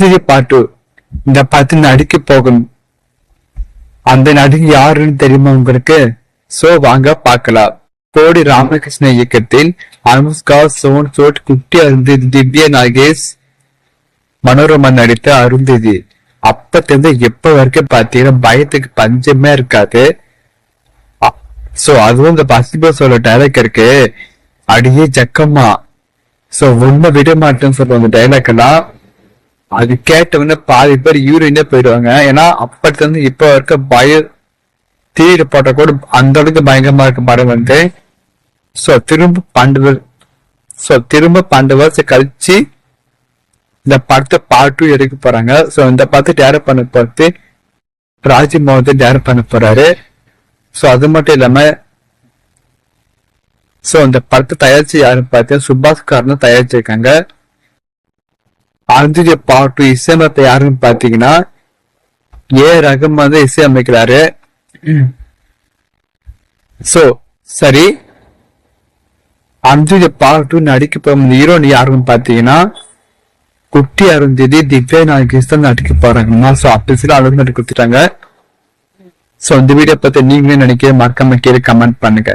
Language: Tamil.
அஞ்சலி பாட்டு. இந்த பார்த்து நடுக்கு போகும். அந்த நடுக்கு யாருன்னு தெரியுமா உங்களுக்கு? சோ வாங்க பார்க்கலாம். கோடி ராமகிருஷ்ண இயக்கத்தில் அனுஷ்கா சோன் சோட் குட்டி அருந்ததி திவ்யா நாகேஷ் மனோரமா நடித்த அருந்ததி. அப்பத்திலிருந்து எப்ப வரைக்கும் பாத்தீங்கன்னா பயத்துக்கு பஞ்சமே இருக்காது. சோ அதுவும் இந்த பசிபா சொல்ல டைலாக் இருக்கு. அடியே ஜக்கம்மா. சோ உண்மை விட மாட்டேன்னு சொல்ற அந்த எல்லாம் அது கேட்டவொடனே பாதி பேர் யூரினே போயிடுவாங்க. ஏன்னா அப்பத்துல இருந்து இப்ப இருக்க பய தீர போட்ட கூட அந்த அளவுக்கு பயங்கரமா இருக்க படம் வந்து. சோ திரும்ப பண்டவர் ஸோ சோ திரும்ப பன்னெண்டு வருஷம் கழிச்சு இந்த படத்தை பார்ட் டூ எடுக்க போறாங்க. சோ இந்த படத்தை டேரக்ட் பண்ண பார்த்து ராஜி மோகன் டேரக்ட் பண்ண போறாரு. சோ அது மட்டும் இல்லாம சோ இந்த படத்தை தயாரிச்சு யாருன்னு பார்த்தா சுபாஷ்காரன் தயாரிச்சிருக்காங்க. அஞ்சலி பாட்டு இசையமைப்ப யாருன்னு பாத்தீங்கன்னா ஏ ரகுமான் தான் இசையமைக்கிறாரு. சோ சரி. அஞ்சலி பாட்டு நடிக்க போகும் ஹீரோன் யாருன்னு பாத்தீங்கன்னா குட்டி அருந்ததி திவ்யா நாகேஷ் தான் நடிக்க போறாங்கன்னா சோ அப்படி அளவு நடிக்க கொடுத்துட்டாங்க. சோ இந்த வீடியோ பத்தி நீங்களே நினைக்க மறக்காம கீழே கமெண்ட் பண்ணுங்க.